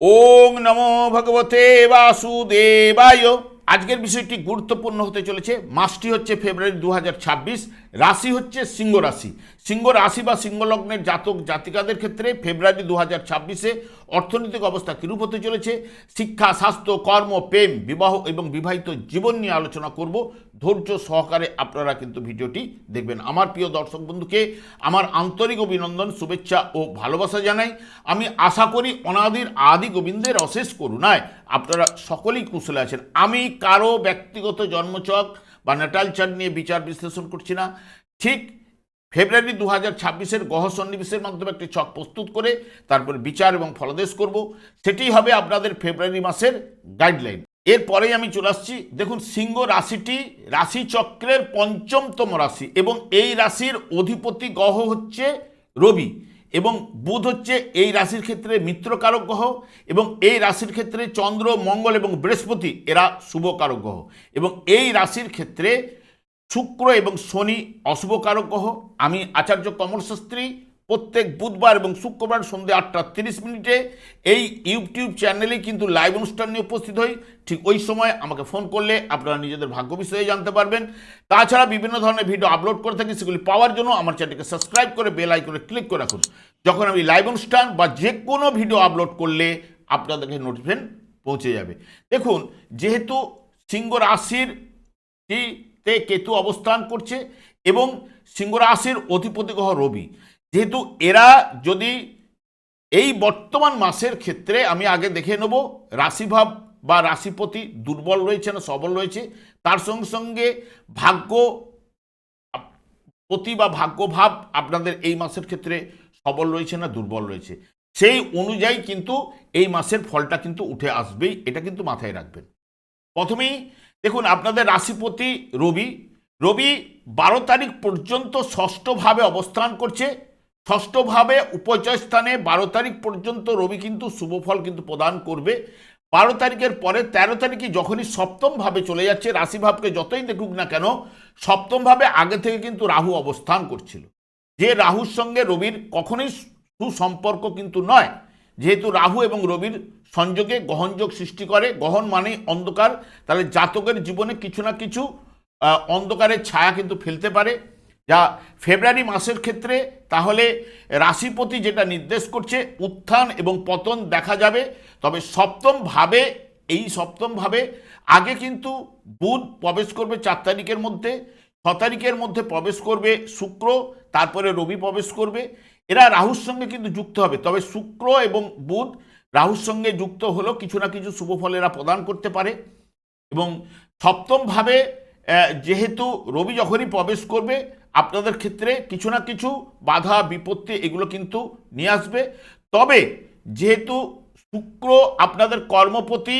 ওং নমো ভগবতে বাসুদেবায়। আজকের বিষয়টি গুরুত্বপূর্ণ হতে চলেছে। মাসটি হচ্ছে ফেব্রুয়ারি দু হাজার ছাব্বিশ। রাশি হচ্ছে সিংহ রাশি। সিংহ রাশি বা সিংহ লগ্নের জাতক জাতিকাদের ক্ষেত্রে ফেব্রুয়ারি দু হাজার ছাব্বিশে অর্থনৈতিক অবস্থা কিরূপ হতে চলেছে? শিক্ষা, স্বাস্থ্য, কর্ম, প্রেম, বিবাহ এবং বিবাহিত জীবন নিয়ে আলোচনা করব। ধৈর্য সহকারে আপনারা কিন্তু ভিডিওটি দেখবেন। আমার প্রিয় দর্শক বন্ধুকে আমার আন্তরিক অভিনন্দন, শুভেচ্ছা ও ভালোবাসা জানাই। আমি আশা করি অনাদির আদি গোবিন্দের অশেষ করুণায় আপনারা সকলেই কুশলে আছেন। আমি কারও ব্যক্তিগত জন্মচক বা নাটাল চার্ট নিয়ে বিচার বিশ্লেষণ করছি না। ঠিক ফেব্রুয়ারি দু হাজার ছাব্বিশের গহ সন্নিবেশের মাধ্যমে একটি ছক প্রস্তুত করে তারপর বিচার এবং ফলদেশ করব। সেটি হবে আপনাদের ফেব্রুয়ারি মাসের গাইডলাইন। এরপরেই আমি চলে আসছি। দেখুন, সিংহ রাশিটি রাশিচক্রের পঞ্চমতম রাশি এবং এই রাশির অধিপতি গহ হচ্ছে রবি। এবং বুধ হচ্ছে এই রাশির ক্ষেত্রে মিত্রকারক গ্রহ এবং এই রাশির ক্ষেত্রে চন্দ্র, মঙ্গল এবং বৃহস্পতি, এরা শুভকারক গ্রহ এবং এই রাশির ক্ষেত্রে শুক্র এবং শনি অশুভকারক গ্রহ আমি আচার্য কমল শাস্ত্রী প্রত্যেক বুধবার এবং শুক্রবার সন্ধ্যে আটটা তিরিশ মিনিটে এই ইউটিউব চ্যানেলে কিন্তু লাইভ অনুষ্ঠান নিয়ে উপস্থিত হই। ঠিক ওই সময় আমাকে ফোন করলে আপনারা নিজেদের ভাগ্য বিষয়ে জানতে পারবেন। তাছাড়া বিভিন্ন ধরনের ভিডিও আপলোড করে থাকি, সেগুলি পাওয়ার জন্য আমার চ্যানেলকে সাবস্ক্রাইব করে বেল আইকনে ক্লিক করে রাখুন। যখন আমি লাইভ অনুষ্ঠান বা যে কোনো ভিডিও আপলোড করলে আপনাদেরকে নোটিফিকেশন পৌঁছে যাবে। দেখুন, যেহেতু সিংহ রাশির তে কেতু অবস্থান করছে এবং সিংহ রাশির অধিপতি গ্রহ রবি যেহেতু এরা যদি এই বর্তমান মাসের ক্ষেত্রে আমি আগে দেখে নেব, রাশিভাব বা রাশিপতি দুর্বল রয়েছে না সবল রয়েছে, তার সঙ্গে সঙ্গে ভাগ্য প্রতি বা ভাগ্যভাব আপনাদের এই মাসের ক্ষেত্রে সবল রয়েছে না দুর্বল রয়েছে। সেই অনুযায়ী কিন্তু এই মাসের ফলটা কিন্তু উঠে আসবেই, এটা কিন্তু মাথায় রাখবেন। প্রথমেই দেখুন, আপনাদের রাশিপতি রবি রবি বারো তারিখ পর্যন্ত ষষ্ঠভাবে অবস্থান করছে ষষ্ঠভাবে উপচয় স্থানে বারো তারিখ পর্যন্ত রবি কিন্তু শুভফল কিন্তু প্রদান করবে। বারো তারিখের পরে তেরো তারিখে যখনই সপ্তমভাবে চলে যাচ্ছে, রাশিভাবকে যতই দেখুক না কেন, সপ্তমভাবে আগে থেকে কিন্তু রাহু অবস্থান করছিল। যে রাহুর সঙ্গে রবির কখনোই সুসম্পর্ক কিন্তু নয়। যেহেতু রাহু এবং রবির সংযোগে গহনযোগ সৃষ্টি করে, গহন মানে অন্ধকার। তাহলে জাতকের জীবনে কিছু না কিছু অন্ধকারের ছায়া কিন্তু ফেলতে পারে। যা ফেব্রুয়ারি মাসের ক্ষেত্রে তাহলে রাশিপতি যেটা নির্দেশ করছে, উত্থান এবং পতন দেখা যাবে। তবে সপ্তম ভাবে, এই সপ্তম ভাবে আগে কিন্তু বুধ প্রবেশ করবে চার তারিখের মধ্যে, ছ তারিখের মধ্যে প্রবেশ করবে শুক্র, তারপরে রবি প্রবেশ করবে। এরা রাহুর সঙ্গে কিন্তু যুক্ত হবে। তবে শুক্র এবং বুধ রাহুর সঙ্গে যুক্ত হলেও কিছু না কিছু শুভ ফল এরা প্রদান করতে পারে। এবং সপ্তমভাবে যেহেতু রবি যখনই প্রবেশ করবে, আপনাদের ক্ষেত্রে কিছু না কিছু বাধা, বিপত্তি এগুলো কিন্তু নিয়ে আসবে। তবে যেহেতু শুক্র আপনাদের কর্মপতি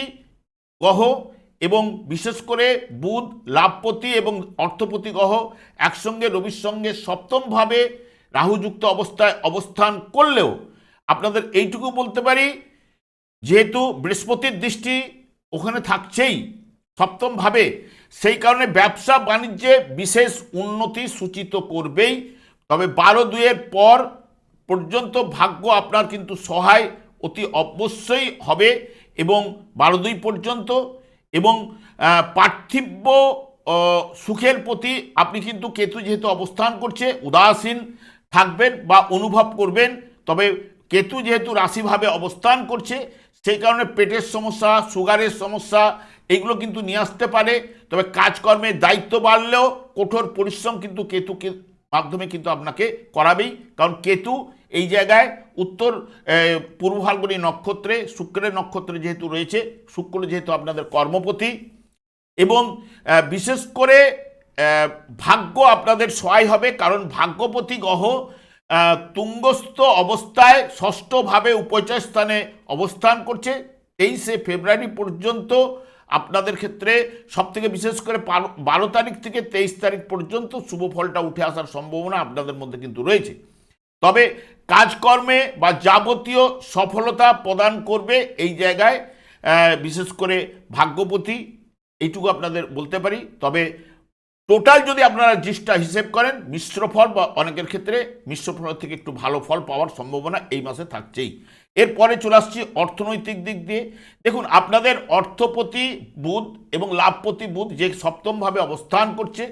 গ্রহ এবং বিশেষ করে বুধ লাভপতি এবং অর্থপতি গ্রহ একসঙ্গে রবির সঙ্গে সপ্তমভাবে রাহুযুক্ত অবস্থায় অবস্থান করলেও আপনাদের এইটুকু বলতে পারি, যেহেতু বৃহস্পতির দৃষ্টি ওখানে থাকছেই সপ্তমভাবে সেই কারণে ব্যবসা বাণিজ্যে বিশেষ উন্নতি সূচিত করবেই। তবে বারো দুয়ের পর পর্যন্ত ভাগ্য আপনার কিন্তু সহায়, অতি অবশ্যই হবে এবং বারো দুই পর্যন্ত এবং পার্থিব্য সুখের প্রতি আপনি কিন্তু কেতু যেহেতু অবস্থান করছে, উদাসীন থাকবেন বা অনুভব করবেন, তবে কেতু যেহেতু রাশিভাবে অবস্থান করছে, সেই কারণে পেটের সমস্যা, সুগারের সমস্যা এগুলো কিন্তু নিয়ে আসতে পারে তবে কাজকর্মের দায়িত্ব বাড়লেও কঠোর পরিশ্রম কিন্তু কেতুকে মাধ্যমে কিন্তু আপনাকে করাবেই। কারণ কেতু এই জায়গায় উত্তর আহ, পূর্ব ফাল্গুনী নক্ষত্রে শুক্রের নক্ষত্রে যেহেতু রয়েছে শুক্র যেহেতু আপনাদের কর্মপতি এবং বিশেষ করে ভাগ্য আপনাদের সহায় হবে কারণ ভাগ্যপতি গ্রহ তুঙ্গস্থ অবস্থায় ষষ্ঠভাবে উপচয় স্থানে অবস্থান করছে। তেইশে ফেব্রুয়ারি পর্যন্ত আপনাদের ক্ষেত্রে সবথেকে বিশেষ করে বারো- বারো তারিখ থেকে তেইশ তারিখ পর্যন্ত শুভ ফলটা উঠে আসার সম্ভাবনা আপনাদের মধ্যে কিন্তু রয়েছে। তবে কাজকর্মে বা যাবতীয় সফলতা প্রদান করবে এই জায়গায় বিশেষ করে ভাগ্যপতি, এইটুকু আপনাদের বলতে পারি। তবে টোটাল যদি আপনারা জিসটা হিসেব করেন, মিশ্র ফল বা অনেকের ক্ষেত্রে মিশ্র ফল থেকে একটু ভালো ফল পাওয়ার সম্ভাবনা এই মাসে থাকছেই। এরপরে চলে আসছি অর্থনৈতিক দিক দিয়ে। দেখুন, আপনাদের অর্থপতি বুধ এবং লাভপতি বুধ যে সপ্তমভাবে অবস্থান করছে,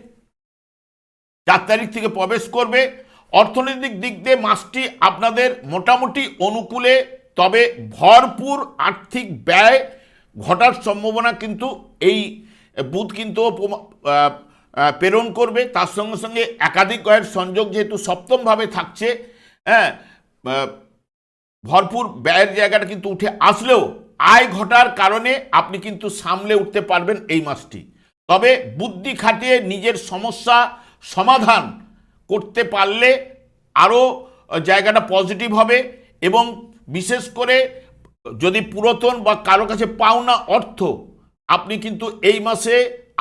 চার তারিখ থেকে প্রবেশ করবে। অর্থনৈতিক দিক দিয়ে মাসটি আপনাদের মোটামুটি অনুকূলে, তবে ভরপুর আর্থিক ব্যয় ঘটার সম্ভাবনা কিন্তু এই বুধ কিন্তু প্রেরণ করবে। তার সঙ্গে সঙ্গে একাধিক গ্রহের সংযোগ যেহেতু সপ্তমভাবে থাকছে হ্যাঁ ভরপুর ব্যয়ের জায়গাটা কিন্তু উঠে আসলেও আয় ঘটার কারণে আপনি কিন্তু সামলে উঠতে পারবেন এই মাসটি। তবে বুদ্ধি খাটিয়ে নিজের সমস্যা সমাধান করতে পারলে আরও জায়গাটা পজিটিভ হবে এবং বিশেষ করে যদি পুরাতন বা কারও কাছে পাওনা অর্থ, আপনি কিন্তু এই মাসে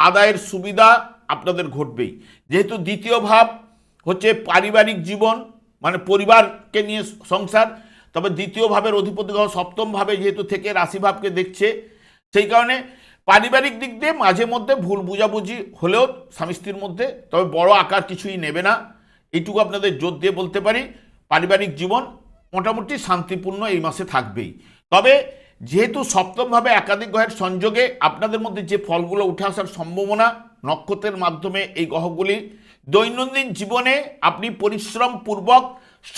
আদায়ের সুবিধা আপনাদের ঘটবেই। যেহেতু দ্বিতীয় ভাব হচ্ছে পারিবারিক জীবন মানে পরিবারকে নিয়ে সংসার তবে দ্বিতীয় ভাবের অধিপতি গ্রহ সপ্তম ভাবে যেহেতু থেকে রাশিভাবকে দেখছে, সেই কারণে পারিবারিক দিক দিয়ে মাঝে মধ্যে ভুল বুঝাবুঝি হলেও স্বামী স্ত্রীর মধ্যে, তবে বড় আকার কিছুই নেবে না। এইটুকু আপনাদের জোর দিয়ে বলতে পারি, পারিবারিক জীবন মোটামুটি শান্তিপূর্ণ এই মাসে থাকবেই। তবে যেহেতু সপ্তমভাবে একাধিক গ্রহের সংযোগে আপনাদের মধ্যে যে ফলগুলো উঠে আসার সম্ভাবনা নক্ষত্রের মাধ্যমে এই গ্রহগুলি, দৈনন্দিন জীবনে আপনি পরিশ্রমপূর্বক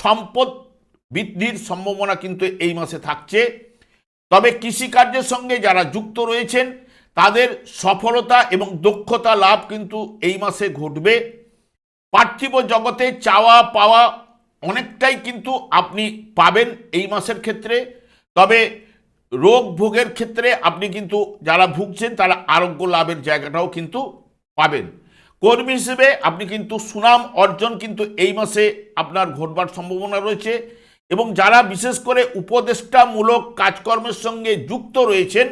সম্পদ বৃদ্ধির সম্ভাবনা কিন্তু এই মাসে থাকছে। তবে কৃষিকার্যের সঙ্গে যারা যুক্ত রয়েছেন, তাদের সফলতা এবং দক্ষতা লাভ কিন্তু এই মাসে ঘটবে। পার্থিব জগতে চাওয়া পাওয়া অনেকটাই কিন্তু আপনি পাবেন এই মাসের ক্ষেত্রে। তবে রোগ ভোগের ক্ষেত্রে আপনি কিন্তু যারা ভুগছেন, তারা আরোগ্য লাভের জায়গাটাও কিন্তু পাবেন। কর্মী হিসেবে আপনি কিন্তু সুনাম অর্জন কিন্তু এই মাসে আপনার ঘটবার সম্ভাবনা রয়েছে। এবং যারা বিশেষ করে উপদেষ্টামূলক কাজকর্মের সঙ্গে যুক্ত রয়েছেন,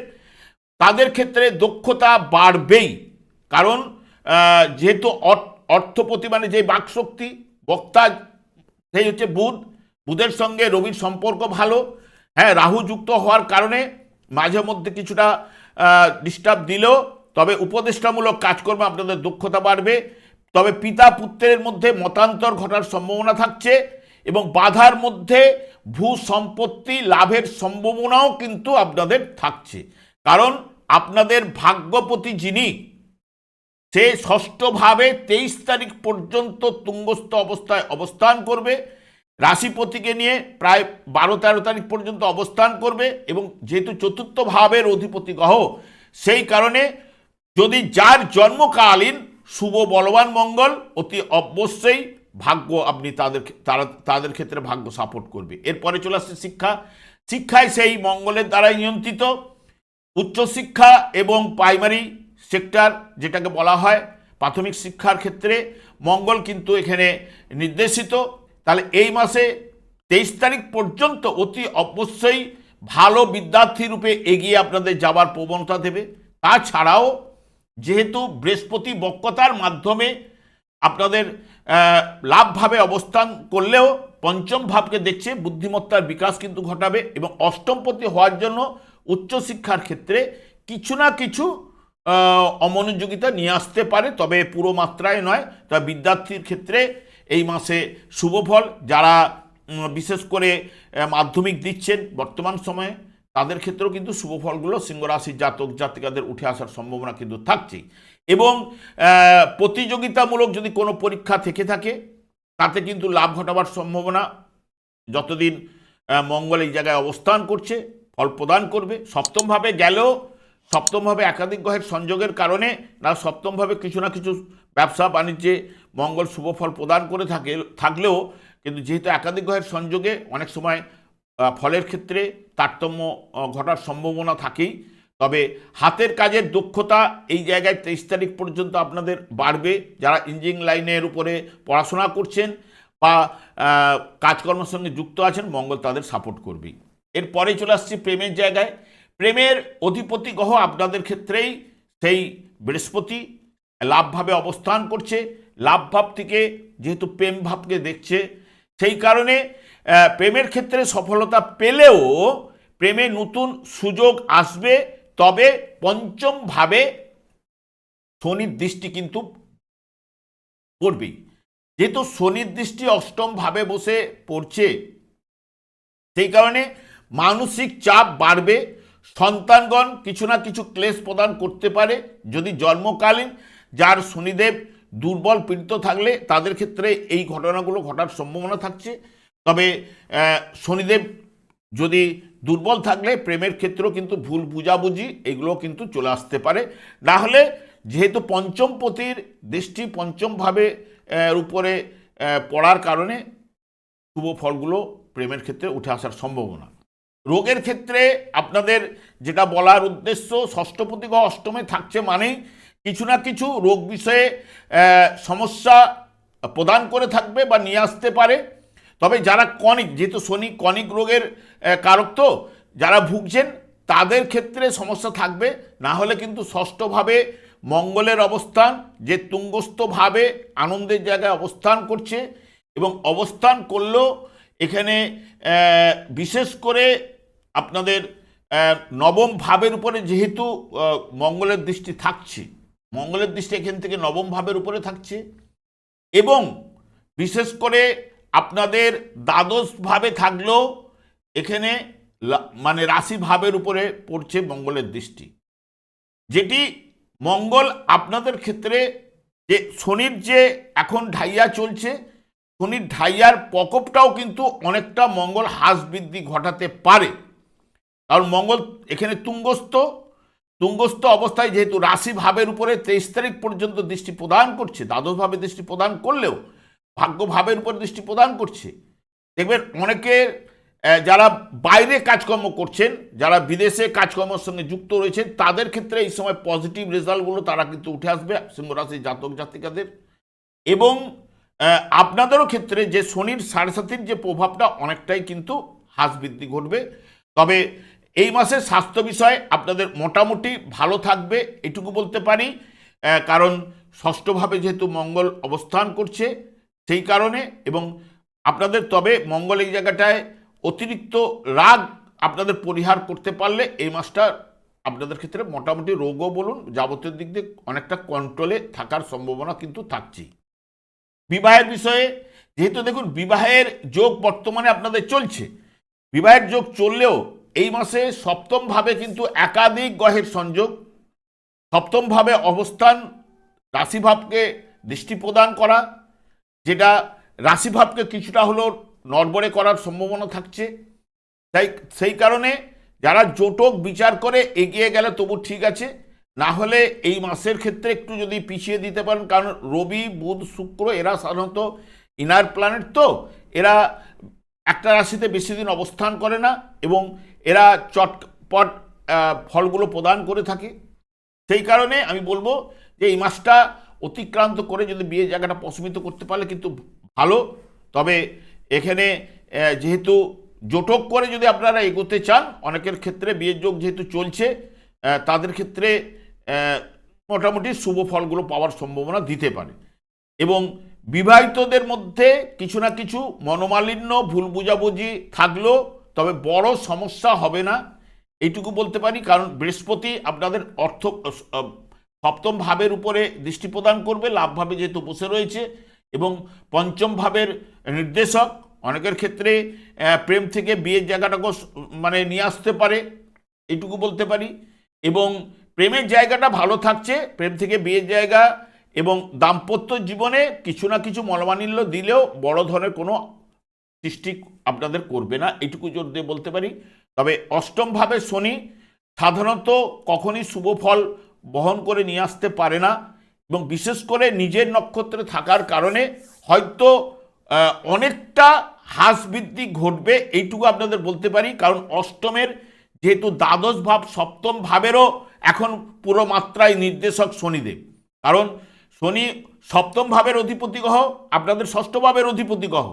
তাদের ক্ষেত্রে দক্ষতা বাড়বেই। কারণ যেহেতু অর- অর্থপতি মানে যে বাকশক্তি, বক্তা সেই হচ্ছে বুধ। বুধের সঙ্গে রবির সম্পর্ক ভালো। হ্যাঁ রাহু যুক্ত হওয়ার কারণে মাঝে মধ্যে কিছুটা ডিস্টার্ব দিলেও তবে উপদেষ্টামূলক কাজকর্মে আপনাদের দক্ষতা বাড়বে। তবে পিতা পুত্রের মধ্যে মতান্তর ঘটার সম্ভাবনা থাকছে। এবং বাধার মধ্যে ভূ সম্পত্তি লাভের সম্ভাবনাও কিন্তু আপনাদের থাকছে। কারণ আপনাদের ভাগ্যপতি যিনি, সে ষষ্ঠভাবে তেইশ তারিখ পর্যন্ত তুঙ্গস্থ অবস্থায় অবস্থান করবে। রাশিপতিকে নিয়ে প্রায় বারো তেরো তারিখ পর্যন্ত অবস্থান করবে এবং যেহেতু চতুর্থ ভাবের অধিপতি গ্রহ, সেই কারণে যদি যার জন্মকালীন শুভ বলবান মঙ্গল অতি অবশ্যই ভাগ্য আপনি তাদের তারা, তাদের ক্ষেত্রে ভাগ্য সাপোর্ট করবে। এরপরে চলে আসছে শিক্ষা। শিক্ষায় সেই মঙ্গলের দ্বারাই নিয়ন্ত্রিত। উচ্চশিক্ষা এবং প্রাইমারি সেক্টর যেটাকে বলা হয়, প্রাথমিক শিক্ষার ক্ষেত্রে মঙ্গল কিন্তু এখানে নির্দেশিত। তাহলে এই মাসে তেইশ তারিখ পর্যন্ত অতি অবশ্যই ভালো বিদ্যার্থী রূপে এগিয়ে আপনাদের যাবার প্রবণতা দেবে। তাছাড়াও যেহেতু বৃহস্পতি বক্রতার মাধ্যমে আপনাদের লাভভাবে অবস্থান করলেও পঞ্চম ভাবকে দেখছে বুদ্ধিমত্তার বিকাশ কিন্তু ঘটাবে এবং অষ্টমপতি হওয়ার জন্য উচ্চশিক্ষার ক্ষেত্রে কিছু না কিছু অমনোযোগিতা নিয়ে আসতে পারে, তবে পুরো মাত্রায় নয়। তবে বিদ্যার্থীর ক্ষেত্রে এই মাসে শুভ ফল যারা বিশেষ করে মাধ্যমিক দিচ্ছেন বর্তমান সময়ে তাদের ক্ষেত্রেও কিন্তু শুভ ফলগুলো সিংহরাশির জাতক, জাতিকাদের উঠে আসার সম্ভাবনা কিন্তু থাকছেই। এবং প্রতিযোগিতামূলক যদি কোনো পরীক্ষা থেকে থাকে, তাতে কিন্তু লাভ ঘটাবার সম্ভাবনা যতদিন মঙ্গল এই জায়গায় অবস্থান করছে, ফল প্রদান করবে। সপ্তমভাবে গেলেও, সপ্তমভাবে একাধিক গ্রহের সংযোগের কারণে না, সপ্তমভাবে কিছু না কিছু ব্যবসা বাণিজ্যে মঙ্গল শুভ ফল প্রদান করে থাকে, থাকলেও কিন্তু যেহেতু একাধিক গ্রহের সংযোগে অনেক সময় ফলের ক্ষেত্রে তারতম্য ঘটার সম্ভাবনা থাকেই। তবে হাতের কাজের দক্ষতা এই জায়গায় তেইশ তারিখ পর্যন্ত আপনাদের বাড়বে। যারা ইঞ্জিনিয়ারিং লাইনের উপরে পড়াশোনা করছেন বা কাজকর্মের সঙ্গে যুক্ত আছেন, মঙ্গল তাদের সাপোর্ট করবেই। এরপরে চলে আসছি প্রেমের জায়গায়। প্রেমের অধিপতি গ্রহ আপনাদের ক্ষেত্রেই সেই বৃহস্পতি, লাভভাবে অবস্থান করছে। লাভভাব থেকে যেহেতু প্রেম ভাবকে দেখছে, সেই কারণে প্রেমের ক্ষেত্রে সফলতা পেলেও প্রেমে নতুন সুযোগ আসবে, তবে পঞ্চম ভাবে শনির দৃষ্টি কিন্তু পড়বেই। যেহেতু শনির দৃষ্টি অষ্টম ভাবে বসে পড়ছে, সেই কারণে মানসিক চাপ বাড়বে, সন্তানগণ কিছু না কিছু ক্লেশ প্রদান করতে পারে। যদি জন্মকালীন যার শনিদেব দুর্বল পীড়িত থাকলে তাদের ক্ষেত্রে এই ঘটনাগুলো ঘটার সম্ভাবনা থাকছে। তবে শনিদেব যদি দুর্বল থাকলে প্রেমের ক্ষেত্রেও কিন্তু ভুল বুঝাবুঝি এগুলো কিন্তু চলে আসতে পারে। না হলে যেহেতু পঞ্চম পতির দৃষ্টি পঞ্চমভাবে উপরে পড়ার কারণে শুভ ফলগুলো প্রেমের ক্ষেত্রে উঠে আসার সম্ভাবনা। রোগের ক্ষেত্রে আপনাদের যেটা বলার উদ্দেশ্য, ষষ্ঠপতি গ্রহ অষ্টমে থাকছে মানেই কিছু না কিছু রোগ বিষয়ে সমস্যা প্রদান করে থাকবে বা নিয়ে আসতে পারে। তবে যারা কনিক যেহেতু শনি কনিক রোগের কারক তো, যারা ভুগছেন, তাদের ক্ষেত্রে সমস্যা থাকবে। না হলে কিন্তু ষষ্ঠভাবে মঙ্গলের অবস্থান, যে তুঙ্গস্থভাবে আনন্দের জায়গায় অবস্থান করছে এবং অবস্থান করলেও এখানে বিশেষ করে আপনাদের নবম ভাবের উপরে যেহেতু মঙ্গলের দৃষ্টি থাকছে। মঙ্গলের দৃষ্টি এখান থেকে নবম ভাবের উপরে থাকছে এবং বিশেষ করে আপনাদের দ্বাদশ ভাবে থাকলেও এখানে মানে রাশি ভাবের উপরে পড়ছে মঙ্গলের দৃষ্টি। যেটি মঙ্গল আপনাদের ক্ষেত্রে যে শনির যে এখন ঢাইয়া চলছে, শনির ঢাইয়ার প্রকোপটাও কিন্তু অনেকটা মঙ্গল হ্রাস বৃদ্ধি ঘটাতে পারে। কারণ মঙ্গল এখানে তুঙ্গস্থ তুঙ্গস্থ অবস্থায় যেহেতু রাশি ভাবের উপরে তেইশ তারিখ পর্যন্ত দৃষ্টি প্রদান করছে দ্বাদশ ভাবে দৃষ্টি প্রদান করলেও ভাগ্য ভাবের উপর দৃষ্টি প্রদান করছে। দেখবেন অনেকে যারা বাইরে কাজকর্ম করছেন, যারা বিদেশে কাজকর্মের সঙ্গে যুক্ত রয়েছেন, তাদের ক্ষেত্রে এই সময় পজিটিভ রেজাল্টগুলো তারা কিন্তু উঠে আসবে, সিংহ রাশির জাতক জাতিকাদের। এবং আপনাদেরও ক্ষেত্রে যে শনির সাড়ে সাতির যে প্রভাবটা অনেকটাই কিন্তু হ্রাস বৃদ্ধি ঘটবে। তবে এই মাসে স্বাস্থ্য বিষয়ে আপনাদের মোটামুটি ভালো থাকবে, এটুকু বলতে পারি। কারণ ষষ্ঠভাবে যেহেতু মঙ্গল অবস্থান করছে সেই কারণে এবং আপনাদের তবে মঙ্গল এই জায়গাটায় অতিরিক্ত রাগ আপনাদের পরিহার করতে পারলে এই মাসটা আপনাদের ক্ষেত্রে মোটামুটি রোগও বলুন, যাবতীয় দিক দিয়ে অনেকটা কন্ট্রোলে থাকার সম্ভাবনা কিন্তু থাকছেই। বিবাহের বিষয়ে, যেহেতু দেখুন বিবাহের যোগ বর্তমানে আপনাদের চলছে, বিবাহের যোগ চললেও এই মাসে সপ্তমভাবে কিন্তু একাধিক গ্রহের সংযোগ, সপ্তমভাবে অবস্থান, রাশিভাবকে দৃষ্টি প্রদান করা যেটা রাশিভাবকে কিছুটা হলেও নড়বড়ে করার সম্ভাবনা থাকছে। তাই, সেই কারণে যারা জোটক বিচার করে এগিয়ে গেলে তবু ঠিক আছে। না হলে এই মাসের ক্ষেত্রে একটু যদি পিছিয়ে দিতে পারেন, কারণ রবি, বুধ, শুক্র এরা সাধারণত ইনার প্ল্যানেট তো, এরা একটা রাশিতে বেশি দিন অবস্থান করে না এবং এরা চটপট ফলগুলো প্রদান করে থাকে। সেই কারণে আমি বলব যে এই মাসটা অতিক্রান্ত করে যদি বিয়ের জায়গাটা প্রশমিত করতে পারলে কিন্তু ভালো। তবে এখানে যেহেতু জোটক করে যদি আপনারা এগোতে চান, অনেকের ক্ষেত্রে বিয়ের যোগ যেহেতু চলছে তাদের ক্ষেত্রে মোটামুটি শুভ ফলগুলো পাওয়ার সম্ভাবনা দিতে পারে। এবং বিবাহিতদের মধ্যে কিছু না কিছু মনোমালিন্য, ভুল বুঝাবুঝি থাকলেও তবে বড় সমস্যা হবে না। এইটুকু বলতে পারি, কারণ বৃহস্পতি আপনাদের অর্থ সপ্তম ভাবের উপরে দৃষ্টি প্রদান করবে লাভভাবে যেহেতু বসে রয়েছে এবং পঞ্চম ভাবের নির্দেশক অনেকের ক্ষেত্রে প্রেম থেকে বিয়ের জায়গাটাকেও মানে নিয়ে আসতে পারে, এইটুকু বলতে পারি। এবং প্রেমের জায়গাটা ভালো থাকছে, প্রেম থেকে বিয়ের জায়গা এবং দাম্পত্য জীবনে কিছু না কিছু মলমানিল্য দিলেও বড় ধরনের কোনো সৃষ্টি আপনাদের করবে না এটুকু জোর দিয়ে বলতে পারি। তবে অষ্টমভাবে শনি সাধারণত কখনই শুভ ফল বহন করে নিয়ে আসতে পারে না এবং বিশেষ করে নিজের নক্ষত্রে থাকার কারণে হয়তো অনেকটা হ্রাস বৃদ্ধি ঘটবে, এইটুকু আপনাদের বলতে পারি। কারণ অষ্টমের যেহেতু দ্বাদশ ভাব, সপ্তম ভাবেরও এখন পুরো মাত্রায় নির্দেশক শনিদেব। কারণ শনি সপ্তম ভাবের অধিপতি গ্রহ, আপনাদের ষষ্ঠ ভাবের অধিপতি গ্রহ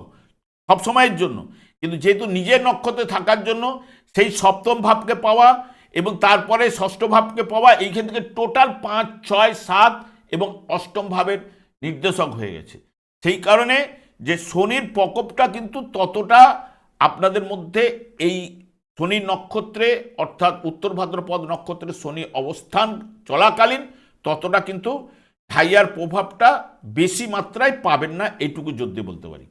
সব সময়ের জন্য। কিন্তু যেহেতু নিজের নক্ষত্রে থাকার জন্য, সেই সপ্তম ভাবকে পাওয়া এবং তারপরে ষষ্ঠ ভাবকে পাওয়া এইখান থেকে টোটাল পাঁচ, ছয়, সাত এবং অষ্টম ভাবের নির্দেশক হয়ে গেছে। সেই কারণে যে শনির প্রকোপটা কিন্তু ততটা আপনাদের মধ্যে এই শনি নক্ষত্রে অর্থাৎ উত্তর ভাদ্রপদ নক্ষত্রে শনি অবস্থান চলাকালীন ততটা কিন্তু ঢাইয়ার প্রভাবটা বেশি মাত্রায় পাবেন না এইটুকু দিয়ে বলতে পারি।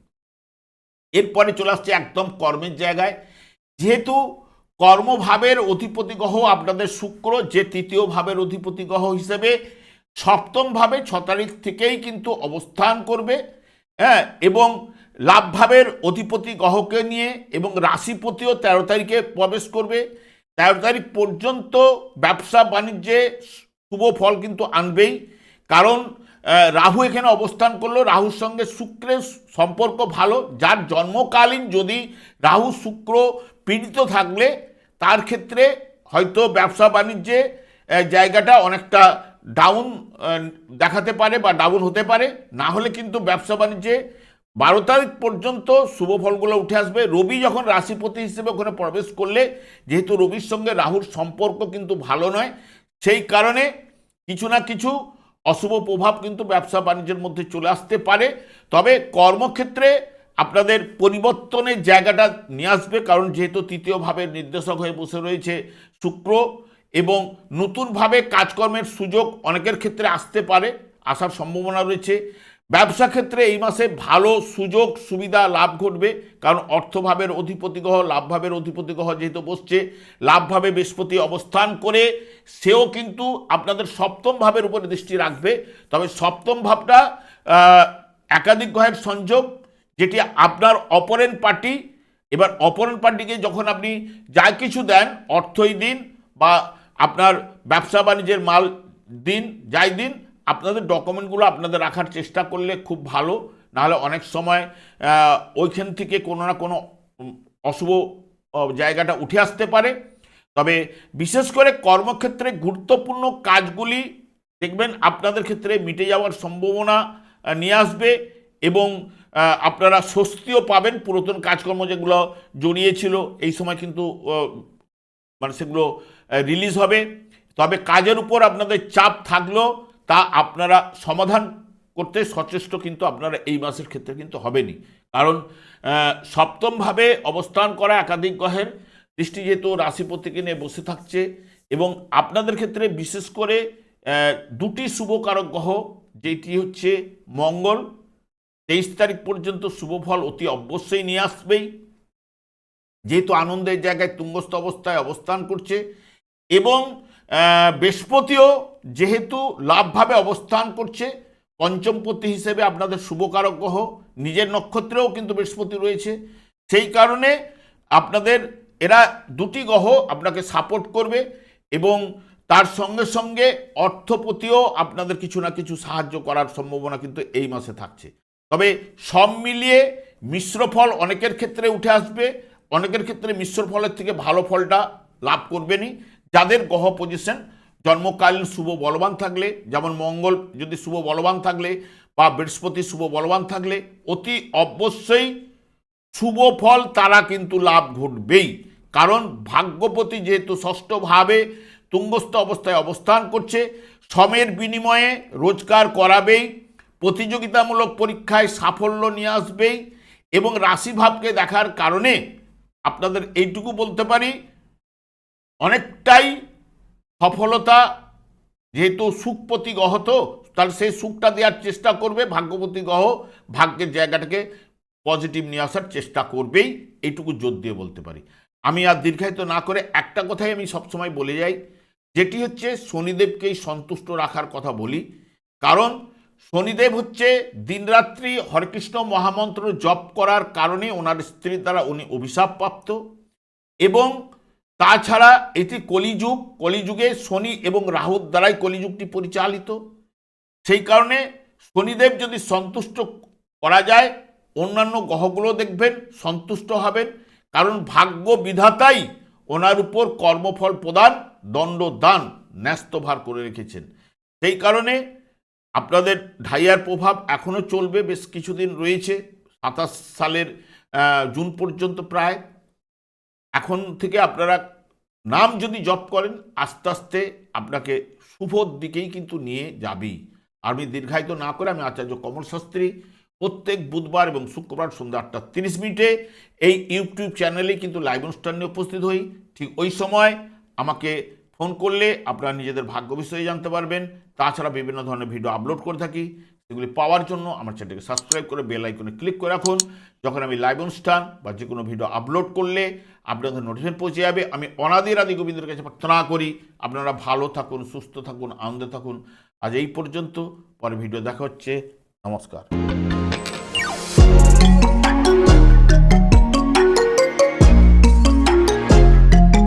এরপরে চলে আসছে একদম কর্মের জায়গায়। যেহেতু কর্মভাবের অধিপতি গ্রহ আপনাদের শুক্র, যে তৃতীয় ভাবের অধিপতি গ্রহ হিসেবে সপ্তম ভাবে ছ তারিখ থেকেই কিন্তু অবস্থান করবে হ্যাঁ এবং লাভভাবের অধিপতি গ্রহকে নিয়ে এবং রাশিপতিও তেরো তারিখে প্রবেশ করবে। তেরো তারিখ পর্যন্ত ব্যবসা বাণিজ্যে শুভ ফল কিন্তু আনবেই, কারণ রাহু এখানে অবস্থান করল। রাহুর সঙ্গে শুক্রের সম্পর্ক ভালো, যার জন্মকালীন যদি রাহু শুক্র পীড়িত থাকলে তার ক্ষেত্রে হয়তো ব্যবসা বাণিজ্যে জায়গাটা অনেকটা ডাউন দেখাতে পারে বা ডাউন হতে পারে। না হলে কিন্তু ব্যবসা বাণিজ্যে বারো তারিখ পর্যন্ত শুভ ফলগুলো উঠে আসবে। রবি যখন রাশিপতি হিসেবে ওখানে প্রবেশ করলে, যেহেতু রবির সঙ্গে রাহুর সম্পর্ক কিন্তু ভালো নয়, সেই কারণে কিছু না কিছু অশুভ প্রভাব কিন্তু ব্যবসা বাণিজ্যের মধ্যে চলে আসতে পারে। তবে কর্মক্ষেত্রে আপনাদের পরিবর্তনের জায়গাটা নিয়ে আসবে, কারণ যেহেতু তৃতীয় ভাবের নির্দেশক হয়ে বসে রয়েছে শুক্র, এবং নতুনভাবে কাজকর্মের সুযোগ অনেকের ক্ষেত্রে আসতে পারে, আসার সম্ভাবনা রয়েছে। ব্যবসা ক্ষেত্রে এই মাসে ভালো সুযোগ, সুবিধা, লাভ ঘটবে, কারণ অর্থভাবের অধিপতি গ্রহ লাভভাবের অধিপতি গ্রহ যেহেতু বসছে, লাভভাবে বৃহস্পতি অবস্থান করে সেও কিন্তু আপনাদের সপ্তম ভাবের উপরে দৃষ্টি রাখবে। তবে সপ্তম ভাবটা একাধিক গ্রহের সংযোগ যেটি আপনার অপরেন পার্টি, এবার অপরেন পার্টিকে যখন আপনি যা কিছু দেন, অর্থই দিন বা আপনার ব্যবসা বাণিজ্যের মাল দিন, যাই দিন, আপনাদের ডকুমেন্টগুলো আপনাদের রাখার চেষ্টা করলে খুব ভালো। নাহলে অনেক সময় ওইখান থেকে কোনো না কোনো অশুভ জায়গাটা উঠে আসতে পারে। তবে বিশেষ করে কর্মক্ষেত্রে গুরুত্বপূর্ণ কাজগুলি দেখবেন আপনাদের ক্ষেত্রে মিটে যাওয়ার সম্ভাবনা নিয়ে আসবে এবং আপনারা স্বস্তিও পাবেন। পুরাতন কাজকর্ম যেগুলো জড়িয়েছিল, এই সময় কিন্তু মানে সেগুলো রিলিজ হবে। তবে কাজের উপর আপনাদের চাপ থাকলেও তা আপনারা সমাধান করতে সচেষ্ট কিন্তু আপনারা এই মাসের ক্ষেত্রে কিন্তু হবেনি কারণ সপ্তমভাবে অবস্থান করা একাধিক গ্রহের দৃষ্টি যেহেতু রাশিপতিকে নিয়ে বসে থাকছে এবং আপনাদের ক্ষেত্রে বিশেষ করে দুটি শুভকারক গ্রহ, যেটি হচ্ছে মঙ্গল তেইশ তারিখ পর্যন্ত শুভ ফল অতি অবশ্যই নিয়ে আসবেই। যেহেতু আনন্দের জায়গায় তুঙ্গস্থ অবস্থায় অবস্থান করছে এবং বৃহস্পতিও যেহেতু লাভভাবে অবস্থান করছে, পঞ্চমপতি হিসেবে আপনাদের শুভকারক গ্রহ, নিজের নক্ষত্রেও কিন্তু বৃহস্পতি রয়েছে। সেই কারণে আপনাদের, এরা দুটি গ্রহ আপনাকে সাপোর্ট করবে এবং তার সঙ্গে সঙ্গে অর্থপতিও আপনাদের কিছু না কিছু সাহায্য করার সম্ভাবনা কিন্তু এই মাসে থাকছে। তবে সব মিলিয়ে মিশ্র ফল অনেকের ক্ষেত্রে উঠে আসবে, অনেকের ক্ষেত্রে মিশ্র ফলের থেকে ভালো ফলটা লাভ করবেনই। যাদের গ্রহ পজিশন জন্মকালীন শুভ বলবান থাকলে, যেমন মঙ্গল যদি শুভ বলবান থাকলে বা বৃহস্পতি শুভ বলবান থাকলে, অতি অবশ্যই শুভ ফল তারা কিন্তু লাভ ঘটবেই। কারণ ভাগ্যপতি যেহেতু ষষ্ঠভাবে তুঙ্গস্থ অবস্থায় অবস্থান করছে শ্রমের বিনিময়ে রোজগার করাবেই প্রতিযোগিতামূলক পরীক্ষায় সাফল্য নিয়ে আসবেই এবং রাশিভাবকে দেখার কারণে আপনাদের এইটুকু বলতে পারি, অনেকটাই সফলতা যেহেতু সুখপতি গ্রহ তো, তাহলে সেই সুখটা দেওয়ার চেষ্টা করবে ভাগ্যপতি গ্রহ ভাগ্যের জায়গাটাকে পজিটিভ নিয়ে আসার চেষ্টা করবেই, এইটুকু জোর দিয়ে বলতে পারি। আমি আর দীর্ঘায়িত না করে একটা কথাই আমি সবসময় বলে যাই, যেটি হচ্ছে শনিদেবকেই সন্তুষ্ট রাখার কথা বলি, কারণ শনিদেব হচ্ছে দিনরাত্রি হরকৃষ্ণ মহামন্ত্র জপ করার কারণে ওনার স্ত্রীর দ্বারা উনি অভিশাপপ্রাপ্ত। এবং তাছাড়া এটি কলিযুগ, কলিযুগে শনি এবং রাহুর দ্বারাই কলিযুগটি পরিচালিত। সেই কারণে শনিদেব যদি সন্তুষ্ট করা যায়, অন্যান্য গ্রহগুলো দেখবেন সন্তুষ্ট হবেন। কারণ ভাগ্য বিধাতাই ওনার উপর কর্মফল প্রদান দণ্ড দান ন্যস্তভার করে রেখেছেন। সেই কারণে আপনাদের ঢাইয়ার প্রভাব এখনও চলবে, বেশ কিছুদিন রয়েছে, সাতাশ সালের জুন পর্যন্ত প্রায়। এখন থেকে আপনারা নাম যদি জপ করেন, আস্তে আস্তে আপনাকে শুভর দিকেই কিন্তু নিয়ে যাবেই। আমি দীর্ঘায়িত না করে আমি আচার্য কমল শাস্ত্রী প্রত্যেক বুধবার এবং শুক্রবার সন্ধ্যা আটটা তিরিশ মিনিটে এই ইউটিউব চ্যানেলেই কিন্তু লাইভ অনুষ্ঠান নিয়ে উপস্থিত হই। ঠিক ওই সময় আমাকে ফোন করলে আপনারা নিজেদের ভাগ্য বিষয়ে জানতে পারবেন। তাছাড়া বিভিন্ন ধরনের ভিডিও আপলোড করে থাকি, সেগুলি পাওয়ার জন্য আমার চ্যানেলকে সাবস্ক্রাইব করে বেল আইকনে ক্লিক করে রাখুন। যখন আমি লাইভ অনুষ্ঠান বা যে কোনো ভিডিও আপলোড করলে আপনাদের নোটিফিকেশন পৌঁছে যাবে। আমি অনাদির আদি গোবিন্দের কাছে প্রার্থনা করি, আপনারা ভালো থাকুন, সুস্থ থাকুন, আনন্দে থাকুন। আজ এই পর্যন্ত পরে ভিডিও দেখা হচ্ছে। নমস্কার।